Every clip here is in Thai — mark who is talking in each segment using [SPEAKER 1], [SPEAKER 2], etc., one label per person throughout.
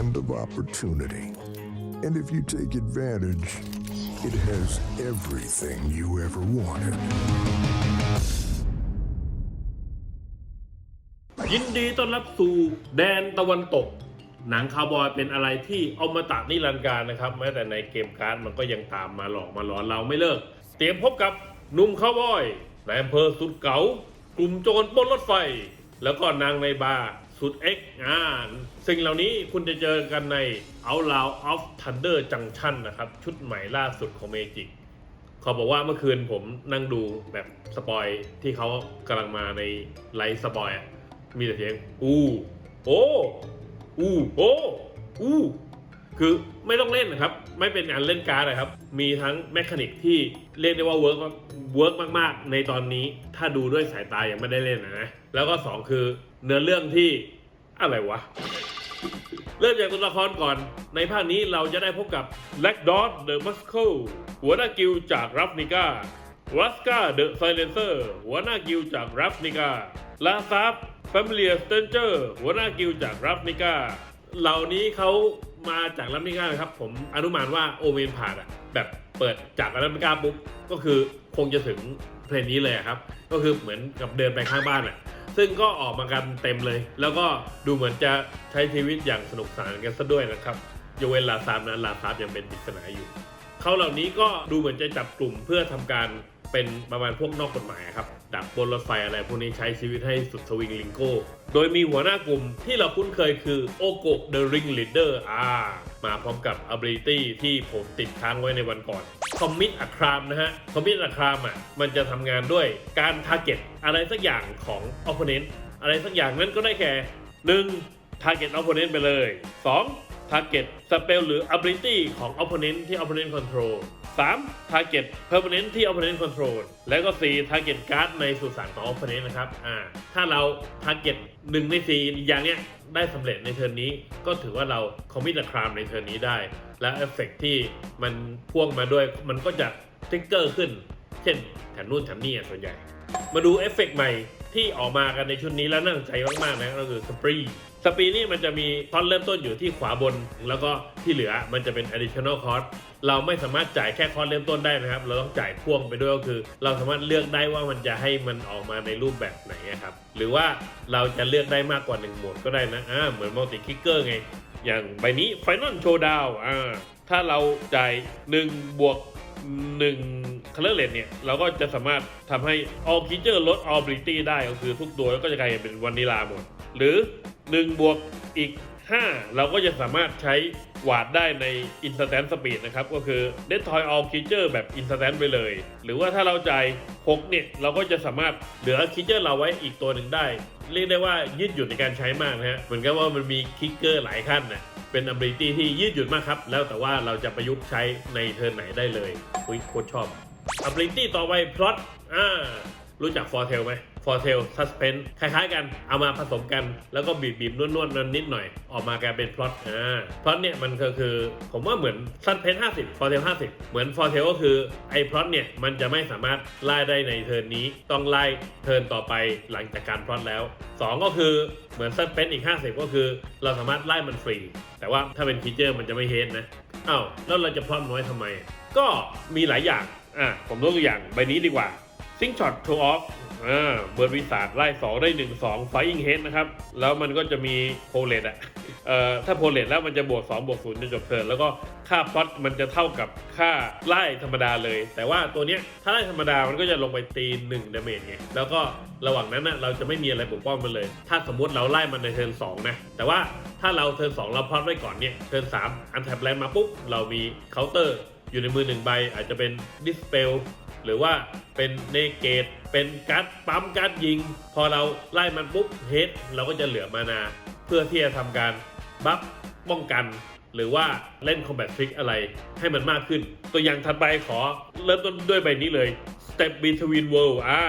[SPEAKER 1] land of opportunity. And if you take advantage, it has everything you ever wanted.
[SPEAKER 2] ยินดีต้อนรับสู่แดนตะวันตก หนังคาวบอยเป็นอะไรที่เอามาตัดนิรันดร์การนะครับ แม้แต่ในเกมการ์ดมันก็ยังตามมาหลอกมาหลอนเราไม่เลิก เตรียมพบกับหนุ่มคาวบอยในอำเภอสุดเก๋ากลุ่มโจรปนรถไฟ แล้วก็นางในบาร์ สุดเอ็กซ์อ่าสิ่งเหล่านี้คุณจะเจอกันใน Outlaw of Thunder Junction นะครับ ชุดใหม่ล่าสุดของเมจิกเขาบอกว่าเมื่อคืนผมนั่งดูแบบสปอยที่เขากำลังมาในไลฟ์สปอยอะมีแต่เสียง อู้โอ้อู้โอ้อู้คือไม่ต้องเล่นนะครับ ไม่เป็นงานเล่นการ์ดนะครับ มีทั้งแมคานิกที่เรียกได้ว่าเวิร์กเวิร์กมากๆ ในตอนนี้ถ้าดูด้วยสายตายังไม่ได้เล่นนะนะแล้วก็สองคือเนื้อเรื่องที่ อะไรวะ เริ่มจากตัวละครก่อน ในภาคนี้เราจะได้พบกับ Black Dot The Muscle หัวหน้ากิลจากรับนิก้าวัสกาเดอะไซเลนเซอร์หัวหน้ากิลจากรับนิก้าลาซับแฟมิเลียสเตนเจอร์หัวหน้ากิลจากรับนิก้าเหล่านี้เขามาจากรับนิก้านะครับ ผมอนุมานว่าโอเวนผ่านอะแบบเปิดจากรับนิก้าปุ๊บก็คือคงจะถึงเพลงนี้เลยครับ ก็คือเหมือนกับเดินไปข้างบ้านอะ ซึ่งก็ออกมากันเต็มเลย แล้วก็ดูเหมือนจะใช้ชีวิตอย่างสนุกสนานกันซะด้วยนะครับยกเว้นลาซามนั้นลาซามยังเป็นปริศนาอยู่เขาเหล่านี้ก็ดูเหมือนจะจับกลุ่มเพื่อทำการ เป็นประมาณพวกนอกกฎหมายครับ ดักบนรถไฟอะไรพวกนี้ใช้ชีวิตให้สุดสวิงลิงโก้ โดยมีหัวหน้ากลุ่มที่เราคุ้นเคยคือโอโกะเดอะริงลีดเดอร์อ่ามาพร้อมกับ ability ที่ผมติดค้างไว้ในวันก่อนคอมมิตอะครามนะฮะ คอมมิตอะครามอะมันจะทำงานด้วยการทาร์เก็ตอะไรสักอย่างของ opponent อะไรสักอย่างนั้นก็ได้แค่ 1. target opponent ไปเลย 2. target spell หรือ ability ของ opponent ที่ opponent control 3. target permanent ที่ opponent control แล้วก็ 4. target card ในสุสานของ opponent นะครับอ่าถ้าเรา target 1 ใน 4 อย่างเนี้ยได้สำเร็จในเทิร์นนี้ ก็ถือว่าเรา commit a crime ในเทิร์นนี้ได้ และเอฟเฟกที่มันพ่วงมาด้วยมันก็จะทิกเกอร์ขึ้น เช่นแถมนู่นแถมนี่ส่วนใหญ่ มาดูเอฟเฟกต์ใหม่ที่ออกมากันในชุดนี้แล้วน่าสนใจมากๆนะก็คือสปรี สปีนี่มันจะมีท่อนเริ่มต้นอยู่ที่ขวาบน แล้วก็ที่เหลือมันจะเป็น additional cost เราไม่สามารถจ่ายแค่คอสเริ่มต้นได้นะครับ เราต้องจ่ายพ่วงไปด้วยก็คือ เราสามารถเลือกได้ว่ามันจะให้มันออกมาในรูปแบบไหนครับ หรือว่าเราจะเลือกได้มากกว่า1โหมดก็ได้นะอ่าเหมือนมัลติคิกเกอร์ไง อย่างใบนี้ Final Showdown อ่าถ้าเราจ่าย1บวก1 color rate เนี่ย เราก็จะสามารถทำให้ all creature ลด all ability ได้ก็คือทุกตัวก็จะกลายเป็นวานิลาหมด หรือ1บวกอีก 5 เราก็จะสามารถใช้วาดได้ใน instant speed นะครับ ก็คือ destroy all creature แบบ instant ไปเลย หรือว่าถ้าเราจ่าย6เนี่ย เราก็จะสามารถเหลือ creature เราไว้อีกตัวหนึ่งได้ เรียกได้ว่ายืดหยุ่นในการใช้มากนะฮะ เหมือนกับว่ามันมีคิกเกอร์หลายขั้นนะเป็น ability ที่ยืดหยุ่นมากครับ แล้วแต่ว่าเราจะประยุกต์ใช้ในเทิร์นไหนได้เลยอุ้ยโคตรชอบ ability ต่อไป plot อ่ารู้จัก foretell ไหม foretell suspense คล้ายๆกันเอามาผสมกันแล้วก็บีบๆนวดๆนันนิดหน่อยออกมากลายเป็น plot อ่า plot เนี่ยมันก็คือผมว่าเหมือน suspense 50 foretell 50เหมือน foretell ก็คือไอ้ plot เนี่ยมันจะไม่สามารถไล่ได้ในเทิร์นนี้ต้องไล่เทิร์นต่อไปหลังจากการ plot แล้ว 2 ก็คือเหมือน suspense อีก 50 ก็คือ เราสามารถไล่มันฟรี แต่ว่าถ้าเป็นฟีเจอร์มันจะไม่เฮดนะอ้าวแล้วเราจะ plot น้อยทำไม ก็มีหลายอย่างอะผมยกตัวอย่างใบนี้ดีกว่า ซิงช็อตโชว์ออฟอ่าเบิร์ดวิสาดไล่ 2 ได้ 1 2ไฟอิงเฮดนะครับ แล้วมันก็จะมีโพเลตอะเอ่อถ้าโพเลตแล้วมันจะบวก 2 บวก0จนจบเทิร์นแล้วก็ค่าพลอตมันจะเท่ากับค่าไล่ธรรมดาเลย แต่ว่าตัวเนี้ยถ้าไล่ธรรมดามันก็จะลงไปตี1ดาเมจไงแล้วก็ระหว่างนั้นนะเราจะไม่มีอะไรปกป้องมันเลย ถ้าสมมติเราไล่มันในเทิร์น2นะแต่ว่าถ้าเราเทิร์น2เราพลอตไว้ก่อนเนี่ยเทิร์น3อันแท็บแลนมาปุ๊บเรามีเคาน์เตอร์อยู่ในมือหนึ่งใบอาจจะเป็นดิสเปล หรือว่าเป็นเนเกตเป็นการ์ดปั๊มการ์ดยิง พอเราไล่มันปุ๊บเฮดเราก็จะเหลือมานา เพื่อที่จะทำการบัฟป้องกัน หรือว่าเล่นคอมแบททริกอะไรให้มันมากขึ้น ตัวอย่างถัดไปขอเริ่มต้นด้วยใบนี้เลย Step Between World อ่า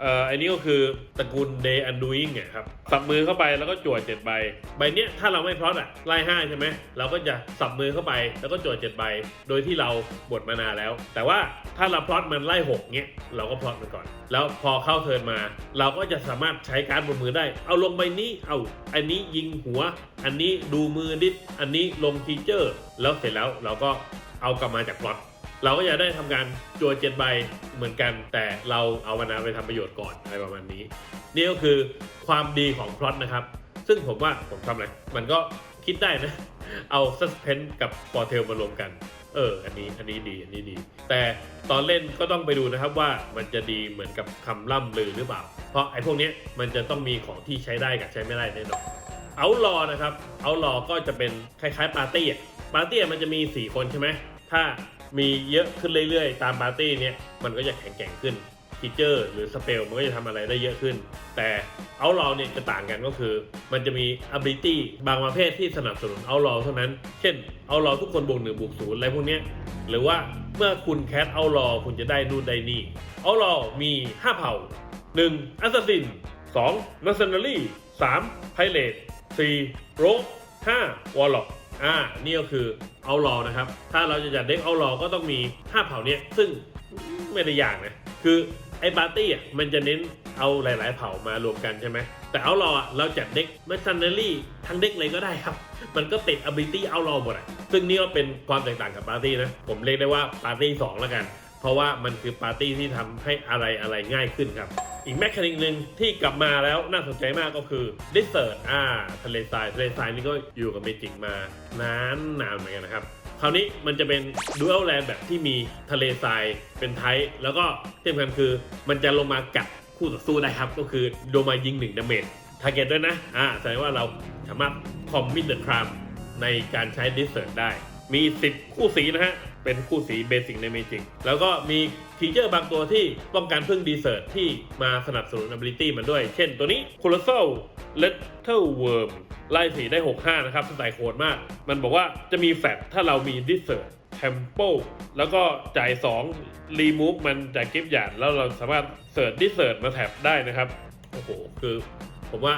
[SPEAKER 2] เอ่ออันนี้ก็คือตระกูล Day Undoing เนี่ยครับ สับมือเข้าไปแล้วก็จั่วเจ็ดใบ ใบเนี้ยถ้าเราไม่พลอตอะไล่ห้าใช่ไหม เราก็จะสับมือเข้าไปแล้วก็จั่วเจ็ดใบ โดยที่เราบดมานานแล้ว แต่ว่าถ้าเราพลอตมันไล่หกเนี้ย เราก็พลอตมันก่อน แล้วพอเข้าเทิร์นมา เราก็จะสามารถใช้การบนมือได้ เอาลงใบนี้ เอา อันนี้ยิงหัว อันนี้ดูมือนิดอันนี้ลงทีเจอร์ แล้วเสร็จแล้วเราก็เอากลับมาจากพลอต เราก็จะได้ทำการจัวเจ็ดใบเหมือนกัน แต่เราเอาวนาไปทำประโยชน์ก่อนอะไรประมาณนี้ นี่ก็คือความดีของพล็อตนะครับ ซึ่งผมว่าผมทำอะไรมันก็คิดได้นะ เอาซัสเพนกับปอเทลมารวมกัน เออ อันนี้อันนี้ดีอันนี้ดี แต่ตอนเล่นก็ต้องไปดูนะครับว่ามันจะดีเหมือนกับคำล่ำลือหรือเปล่า เพราะไอ้พวกนี้มันจะต้องมีของที่ใช้ได้กับใช้ไม่ได้แน่นอนเอารอนะครับเอารอก็จะเป็นคล้ายๆปาร์ตี้ปาร์ตี้มันจะมี 4 คนใช่ไหม ถ้ามีเยอะขึ้นเรื่อยๆ ตามปาร์ตี้เนี้ยมันก็จะแข็งแกร่งขึ้นฟีเจอร์ หรือสเปลมันก็จะทำอะไรได้เยอะขึ้น แต่เอารอเนี่ยจะต่างกันก็คือ มันจะมี ability บางประเภทที่สนับสนุนเอารอเท่านั้น เช่นเอารอทุกคนบวกหนึ่งบวกศูนย์อะไรพวกนี้หรือว่าเมื่อคุณแคสเอารอคุณจะได้นู่นได้นี่เอารอมี 5 เผ่า 1. Assassin 2. Mercenary 3. Pirate 4. Rogue 5. Warlock อ่่านี่ก็คือเอารอนะครับ ถ้าเราจะจัดเด็กเอารอก็ต้องมี5เผ่าเนี้ยซึ่งไม่ได้ยากนะคือไอ้ปาร์ตี้อะมันจะเน้นเอาหลาย ๆ เผ่ามารวมกันใช่ไหมแต่เอารออะเราจัดเด็ก Mercenary ทั้งเด็กเลยก็ได้ครับ มันก็ติด ability เอารอหมดอะซึ่งนี่ก็เป็นความแตกต่างกับปาร์ตี้นะผมเรียกได้ว่าปาร์ตี้2แล้วกัน เพราะว่ามันคือปาร์ตี้ที่ทำให้อะไรอะไรง่ายขึ้นครับ อีกแมคคานิกหนึ่งที่กลับมาแล้วน่าสนใจมากก็คือดิเซอร์อ่าทะเลทรายทะเลทรายนี่ก็อยู่กับเมจิกมานานนานเหมือนกันนะครับคราวนี้มันจะเป็นดูอัลแลนแบบที่มีทะเลทรายเป็นไทป์แล้วก็ที่สำคัญคือมันจะลงมากัดคู่ต่อสู้ได้ครับ ก็คือโดมายิงหนึ่งดาเมจทาร์เก็ตด้วยนะอ่าแสดงว่าเราสามารถคอมมิตเดอะครามในการใช้ดิสเซอร์ได้มี 10 คู่สีนะฮะ เป็นคู่สีเบสิกในเมจิกแล้วก็มีฟีเจอร์บางตัวที่ป้องกันพึ่งดีเซอร์ที่มาสนับสนุน ability มันด้วย เช่นตัวนี้ Colossal Little Worm ไล่สีได้ 65 นะครับสไตล์โคดมาก มันบอกว่าจะมีแฟตถ้าเรามีดิเซอร์ Tempo แล้วก็จ่าย 2 Remove มันจากกิฟต์หยาดแล้วเราสามารถเสิร์ชดิเซอร์มาแท็บได้นะครับ โอ้โห คือผมว่า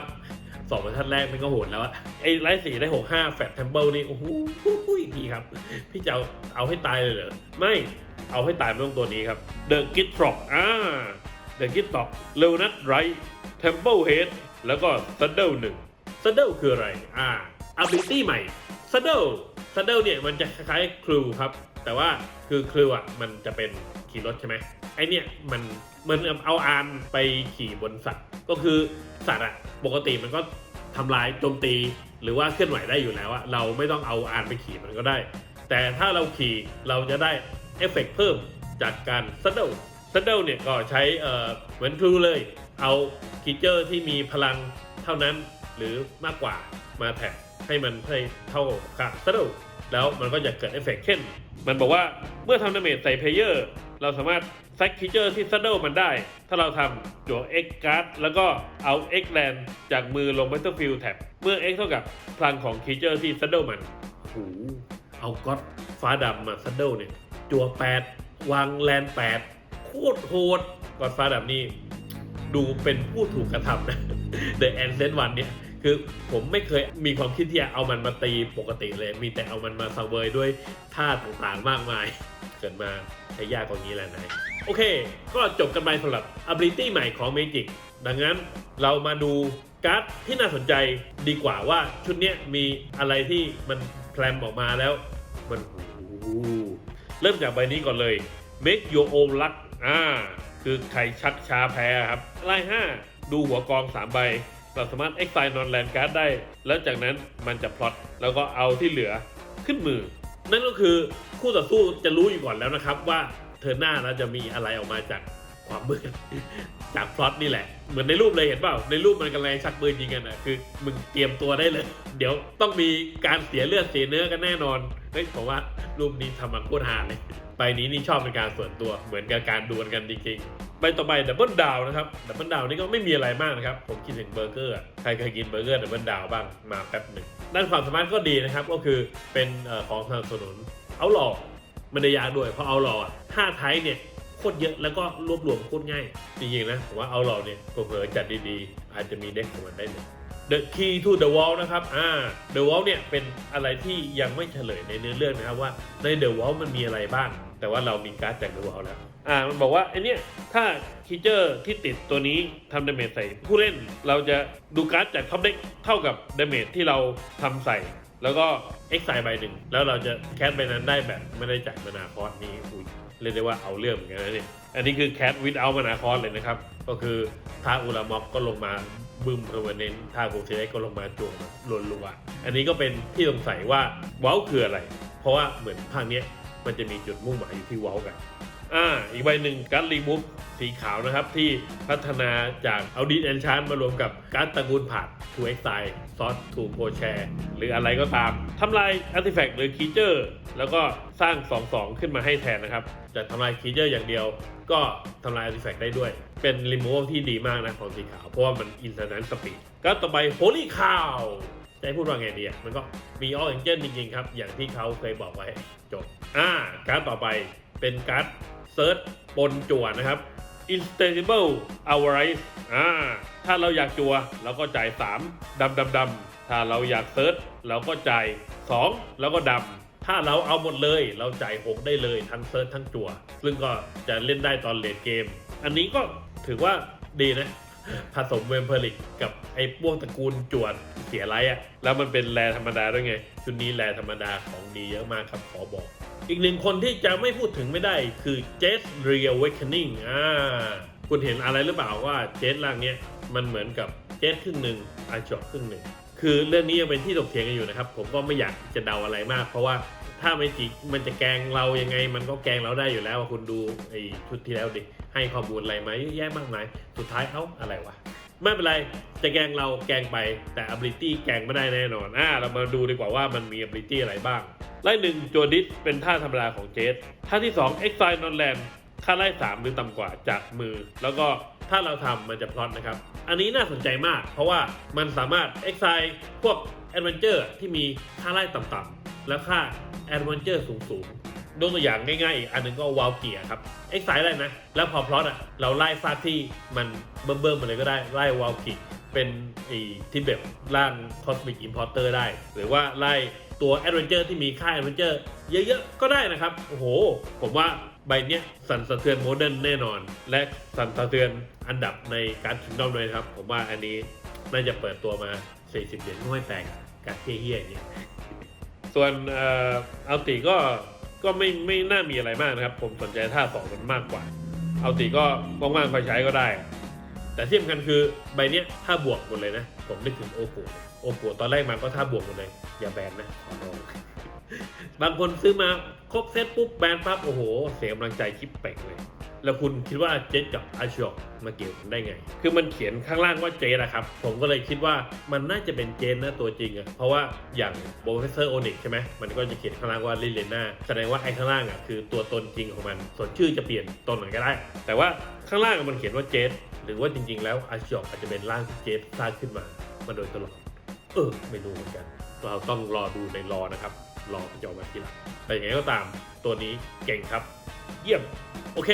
[SPEAKER 2] สองบรรทัดแรกมันก็โหดแล้วอะไอ้ไลท์สีได้หกห้าแฟตเทมเบิลนี่โอ้โหพี่ครับ พี่จะเอาเอาให้ตายเลยเหรอ ไม่เอาให้ตายไม่ต้องตัวนี้ครับ The Git Drop อ่า The Git Drop เลวนัดไรเทมเ l ลเฮดแล้วก็ Saddle หนึ่ง Saddle คืออะไรอ่า ability ใหม่ Saddle Saddle เนี่ยมันจะคล้ายๆครูครับ แต่ว่าคือครูอะมันจะเป็นขี่รถใช่ไหมไอเนี่ยมันเหมันเอาอาร์มไปขี่บนสัตว์ ก็คือสัตว์อะปกติมันก็ ทำลายโจมตีหรือว่าเคลื่อนไหวได้อยู่แล้วอะเราไม่ต้องเอาอาร์มไปขี่มันก็ได้ แต่ถ้าเราขี่เราจะได้เอฟเฟกต์เพิ่มจากการซัดเดิลซัดเดิลเนี่ยก็ใช้เอ่อเหมือนครูเลย เอาคีเจอร์ที่มีพลังเท่านั้นหรือมากกว่ามาแท็กให้มันให้เท่ากับซัดเดิลแล้วมันก็จะเกิดเอฟเฟกต์เช่น มันบอกว่าเมื่อทำดาเมจใส่เพลเยอร์ เราสามารถแซกคีเจอร์ที่ซัดเดิลมันได้ ถ้าเราทำจั่ว X การ์ดแล้วก็เอา X แลนจากมือลง Battlefield แท็บเมื่อ X เท่ากับพลังของคีเจอร์ที่ซัดเดิลมันโอ้โหเอาก็อดฟ้าดำมาซัดเดิลเนี่ย จั่ว 8 วางแลน 8 โคตรโหดก็อดฟ้าดำนี่ดูเป็นผู้ถูกกระทำนะ The Ancient One เนี่ยคือผมไม่เคยมีความคิดที่จะเอามันมาตีปกติเลย มีแต่เอามันมาสังเวยด้วยท่าต่างๆมากมาย เกิดมาใช้ยากกว่านี้แหละนายโอเค ก็จบกันไปสำหรับ ability ใหม่ของ Magic ดังนั้นเรามาดูการ์ดที่น่าสนใจดีกว่าว่าชุดนี้มีอะไรที่มันแพลมออกมาแล้ว มันโอ้เริ่มจากใบนี้ก่อนเลย make your own luck อ่า คือใครชักช้าแพ้ครับไล่5ดูหัวกอง 3 ใบ เราสามารถ exile non land card ได้ แล้วจากนั้นมันจะพลอตแล้วก็เอาที่เหลือขึ้นมือ นั่นก็คือคู่ต่อสู้จะรู้อยู่ก่อนแล้วนะครับ ว่าเธอหน้าเราจะมีอะไรออกมาจากความมืดจากพลอตนี่แหละ เหมือนในรูปเลยเห็นเปล่า ในรูปมันกำลังชักปืนยิงกันอะคือมึงเตรียมตัวได้เลย เดี๋ยวต้องมีการเสียเลือดเสียเนื้อกันแน่นอนเฮ้ยผมว่ารูปนี้ทำมาโคตรฮาเลย ใบนี้นี่ชอบเป็นการส่วนตัวเหมือนกับการดวลกันจริงๆใบต่อไปดับเบิลดาวนะครับดับเบิลดาวนี่ก็ไม่มีอะไรมากนะครับ ผมคิดถึงเบอร์เกอร์ใครเคยกินเบอร์เกอร์ดับเบิลดาวบ้างมาแป๊บหนึ่งด้านความสามารถก็ดีนะครับก็คือเป็นของสนับสนุนเอาหลอกมันได้ยากด้วยเพราะเอาหลอกห้าไทป์เนี่ยโคตรเยอะแล้วก็รวบรวมโคตรง่าย จริงๆนะผมว่าเอาเราเนี่ยเผลอจัดดีๆ อาจจะมีเด็กของมันได้เลย The Key to the Wall นะครับ อ่า The Wall เนี่ยเป็นอะไรที่ยังไม่เฉลยในเนื้อเรื่องนะครับว่าใน The Wall มันมีอะไรบ้าง แต่ว่าเรามีการ์ดจาก The Wall แล้ว อ่า มันบอกว่าไอเนี้ยถ้าคีเจอร์ที่ติดตัวนี้ทำดาเมจใส่ผู้เล่น เราจะดูการ์ดจากท็อปเด็กเท่ากับดาเมจที่เราทำใส่ แล้วก็เอ็กซ์ไซใบหนึ่ง แล้วเราจะแคสใบนั้นได้แบบไม่ได้จ่ายมานาคอสนี้อุ้ยเรียกได้ว่าเอาเรื่องเหมือนกันนะเนี่ย อันนี้คือแคสวิดเอามานาคอสเลยนะครับ ก็คือถ้าอุลามอกก็ลงมาบึ้มเพอร์เนนถ้าโกเซก็ลงมาจวงลนลัวอันนี้ก็เป็นที่สงสัยว่าเว้าคืออะไร เพราะว่าเหมือนภาคเนี้ยมันจะมีจุดมุ่งหมายอยู่ที่เว้ากัน อ่าอีกใบหนึ่งการ์ดรีมูฟสีขาวนะครับ ที่พัฒนาจากเอาดีแอนชานมารวมกับการ์ดตระกูลผัดทูเอ็กไซซอสทูโ o แชร์หรืออะไรก็ตามทำลายอาร์ติแฟกต์หรือคีเจอร์แล้วก็สร้าง 2-2 ขึ้นมาให้แทนนะครับจะทำลายคีเจอร์อย่างเดียวก็ทำลายอาร์ติแฟกต์ได้ด้วย เป็นรีมูฟที่ดีมากนะของสีขาว เพราะว่ามันอินสแตนต์สปีดก็ต่อไปโ o ลี่คาวจะให้พูดว่าไงดีอะมันก็มีออ a องเจนจริงๆครับ อย่างที่เขาเคยบอกไว้จบ อ่า การ์ดต่อไปเป็นการ์ด เซิร์ชปนจั่วนะครับ instable avarice อ่าถ้าเราอยากจั่วเราก็จ่าย 3ดำดำดำถ้าเราอยากเซิร์ชเราก็จ่าย 2 แล้วก็ดำ ถ้าเราเอาหมดเลยเราจ่าย 6 ได้เลยทั้งเซิร์ชทั้งจั่ว ซึ่งก็จะเล่นได้ตอนเลดเกม อันนี้ก็ถือว่าดีนะ ผสมเวมเพลิกกับไอ้พวกตระกูลจวดเสียไรอะแล้วมันเป็นแรธรรมดาด้วยไง ชุดนี้แรธรรมดาของดีเยอะมากครับขอบอก อีกหนึ่งคนที่จะไม่พูดถึงไม่ได้คือ j e s Reawakening อ่าคุณเห็นอะไรหรือเปล่าว่าเจสร่างเนี้ยมันเหมือนกับเจสครึ่งหนึ่งอาจอครึ่งหนึ่งคือเรื่องนี้ยังเป็นที่ถกเถียงกันอยู่นะครับ ผมก็ไม่อยากจะเดาอะไรมาก เพราะว่าถ้าไม่จิมันจะแกงเรายังไง มันก็แกงเราได้อยู่แล้วคุณดูไอ้ชุดที่แล้วดิให้ข้อมูลอะไรมาเยอะแยะมากมาย สุดท้ายเอ้าอะไรวะ ไม่เป็นไรจะแกงเราแกงไปแต่ ability แกงไม่ได้แน่นอนอ่าเรามาดูดีกว่าว่ามันมี ability อะไรบ้าง ไล่หนึ่งโจดิสเป็นท่าธรรมดาของเจสท่าที่2 Exile Non Land ค่าไล่3หรือต่ำกว่าจากมือ แล้วก็ถ้าเราทำมันจะพลอตนะครับ อันนี้น่าสนใจมาก เพราะว่ามันสามารถ Exile พวก Adventure ที่มีค่าไล่ต่ำๆแล้วค่า Adventure สูงๆ ยกตัวอย่างง่ายๆอีกอันหนึงก็วาลเกียครับ Exile อะไรนะ แล้วพอพลอตอะเราไล่ฟาดที่มันเบิ่มๆมาเลยก็ได้ไล่วาลกิเป็นไอ้ที่แบบร่าง Cosmic Importer ได้ หรือว่าไล่ตัวแอดเวนเจอร์ที่มีค่าแอดเวนเจอร์เยอะๆ ก็ได้นะครับ โอ้โห ผมว่าใบเนี้ยสั่นสะเทือนโมเดิร์นแน่นอน และสั่นสะเทือนอันดับในการคิงดอมเลยครับ ผมว่าอันนี้น่าจะเปิดตัวมา 40 เหรียญไม่แปลกการเฮี้ยๆอย่างเงี้ยส่วนเอ่ออัลติก็ ก็ไม่ไม่น่ามีอะไรมากนะครับ ผมสนใจท่าสองมันมากกว่า เอาติก็ว่างๆคอยใช้ก็ได้ แต่ที่สำคัญคือใบเนี้ยท่าบวกหมดเลยนะ ผมนึกถึงโอโกะโอโกะตอนแรกมาก็ท่าบวกหมดเลย อย่าแบนนะขอร้องบางคนซื้อมาครบเซตปุ๊บแบนปั๊บโอ้โห เสียกำลังใจคลิปเป่งเลย แล้วคุณคิดว่าเจสกับอาชิอกมาเกี่ยวกันได้ไง คือมันเขียนข้างล่างว่าเจสอะครับ ผมก็เลยคิดว่ามันน่าจะเป็นเจนนะตัวจริงอะเพราะว่าอย่างโบเฟเซอร์โอนิกใช่ไหมมันก็จะเขียนข้างล่างว่าลิเลน่าแสดงว่าไอ้ข้างล่างอะคือตัวตนจริงของมัน ส่วนชื่อจะเปลี่ยนตนไหนก็ได้ แต่ว่าข้างล่างมันเขียนว่าเจสหรือว่าจริง ๆ แล้วอาชิอกอาจจะเป็นร่างที่เจสสร้างขึ้นมามาโดยตลอด เออไม่รู้เหมือนกัน เราต้องรอดูในรอนะครับ รอจะออกมาทีหลังแต่อย่างไรก็ตามตัวนี้เก่งครับ เยี่ยม โอเค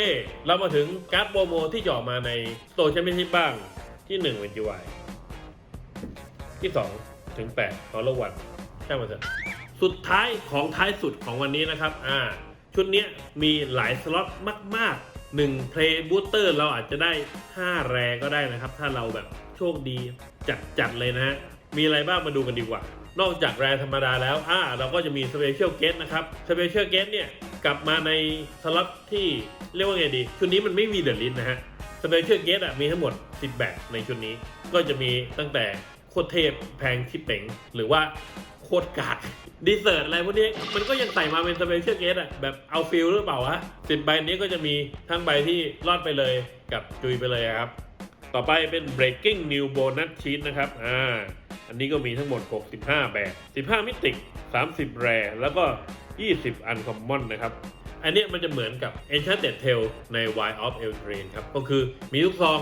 [SPEAKER 2] เรามาถึงการ์ดโปรโมที่จะออกมาในโซเชียลมีเดียบ้างที่1เป็น GY ที่ 2 ถึง8ของรางวัลช่างมันเถอะสุดท้ายของท้ายสุดของวันนี้นะครับ อ่า ชุดนี้มีหลายสล็อตมาก ๆ1 Play Booster เราอาจจะได้ 5 แรงก็ได้นะครับ ถ้าเราแบบโชคดีจัดๆเลยนะฮะ มีอะไรบ้างมาดูกันดีกว่า นอกจากแรธรรมดาแล้วอ่าเราก็จะมี Special Guest นะครับ Special Guest เนี่ยกลับมาในสล็อตที่เรียกว่าไงดี ชุดนี้มันไม่มีเดอะลิสนะฮะ Special Guest อะมีทั้งหมด 10 แบบในชุดนี้ ก็จะมีตั้งแต่โคตรเทพแพงชิปเป๋งหรือว่าโคตรกากดีเซอร์อะไรพวกนี้มันก็ยังใส่มาเป็น Special Guest อะแบบเอาฟิลหรือเปล่าวะสิบใบนี้ก็จะมีทั้งใบที่รอดไปเลยกับจุยไปเลยครับ ต่อไปเป็น breaking new bonus sheet นะครับอ่าอันนี้ก็มีทั้งหมด 65 แบบ 15 มิติ30 แร แล้วก็ 20 uncommon นะครับ อันเนี้ยมันจะเหมือนกับ Enchanted Tale ใน Wild of Eldraine ครับ ก็คือมีลูกซอง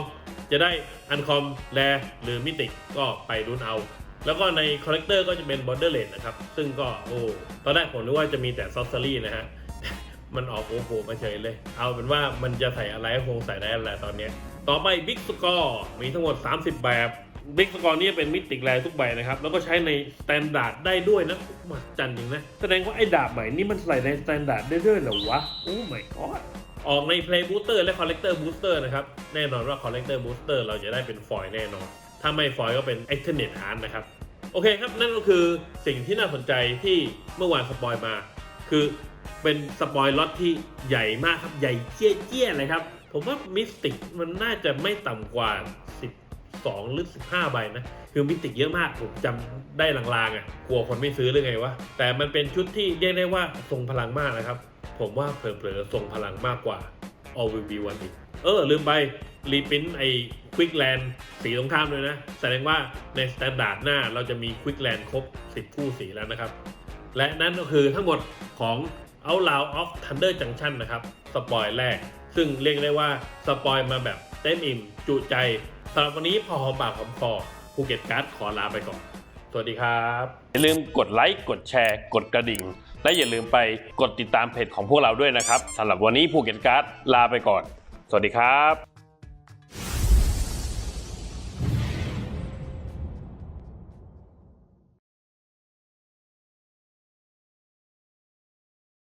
[SPEAKER 2] จะได้ uncom แร หรือมิติก็ไปรุนเอา แล้วก็ใน collector ก็จะเป็น borderland นะครับ ซึ่งก็ โอ้ตอนแรกผมนึกว่าจะมีแต่ sorcery นะฮะ มันออกโอโหมาเฉยเลย เอาเป็นว่ามันจะใส่อะไรก็คงใส่ได้แหละตอนนี้ ต่อไปบิ๊กสกอร์มีทั้งหมด 30 แบบบิ๊กสกอร์นี่เป็นมิติแรทุกใบนะครับ แล้วก็ใช้ในสแตนดาร์ดได้ด้วยนะมหัศจันจริงนะ แสดงว่าไอ้ดาบใหม่นี่มันใส่ในสแตนดาร์ดได้ด้วยเหรอวะ โอ้ my god ออกใน Play Booster และ Collector Booster นะครับ แน่นอนว่า Collector Booster เราจะได้เป็นฟอยล์แน่นอน ถ้าไม่ฟอยล์ก็เป็น e x t e n d e d Art นะครับ โอเคครับ นั่นก็คือสิ่งที่น่าสนใจที่เมื่อวานสปอยมา คือ เป็นสปอยล็อตที่ใหญ่มากครับใหญ่เจี้ยเจี้ยเลยครับ ผมว่ามิสติกมันน่าจะไม่ต่ำกว่า 12 หรือ 15 ใบนะ คือมิสติกเยอะมาก ผมจำได้ลางๆอะกลัวคนไม่ซื้อหรือไงวะ แต่มันเป็นชุดที่เรียกได้ว่าทรงพลังมากนะครับ ผมว่าเผลอๆทรงพลังมากกว่า All Will Be One อีกเออ ลืมไป รีพินไอ้ควิกแลนด์สีตรงข้ามเลยนะ แสดงว่าในสแตนดาร์ดหน้าเราจะมีควิกแลนด์ครบ 10 คู่สีแล้วนะครับ และนั่นก็คือทั้งหมดของ Outlaw of Thunder Junction นะครับ สปอยแรก ซึ่งเรียกได้ว่า สปอยมาแบบเต็มอิ่ม จุใจสำหรับวันนี้พอหอมปากหอมคอภูเก็ตการ์ดขอลาไปก่อน สวัสดีครับ อย่าลืมกดไลค์ กดแชร์ กดกระดิ่ง และอย่าลืมไปกดติดตามเพจของพวกเราด้วยนะครับสำหรับวันนี้ภูเก็ตการ์ดลาไปก่อน สวัสดีครับ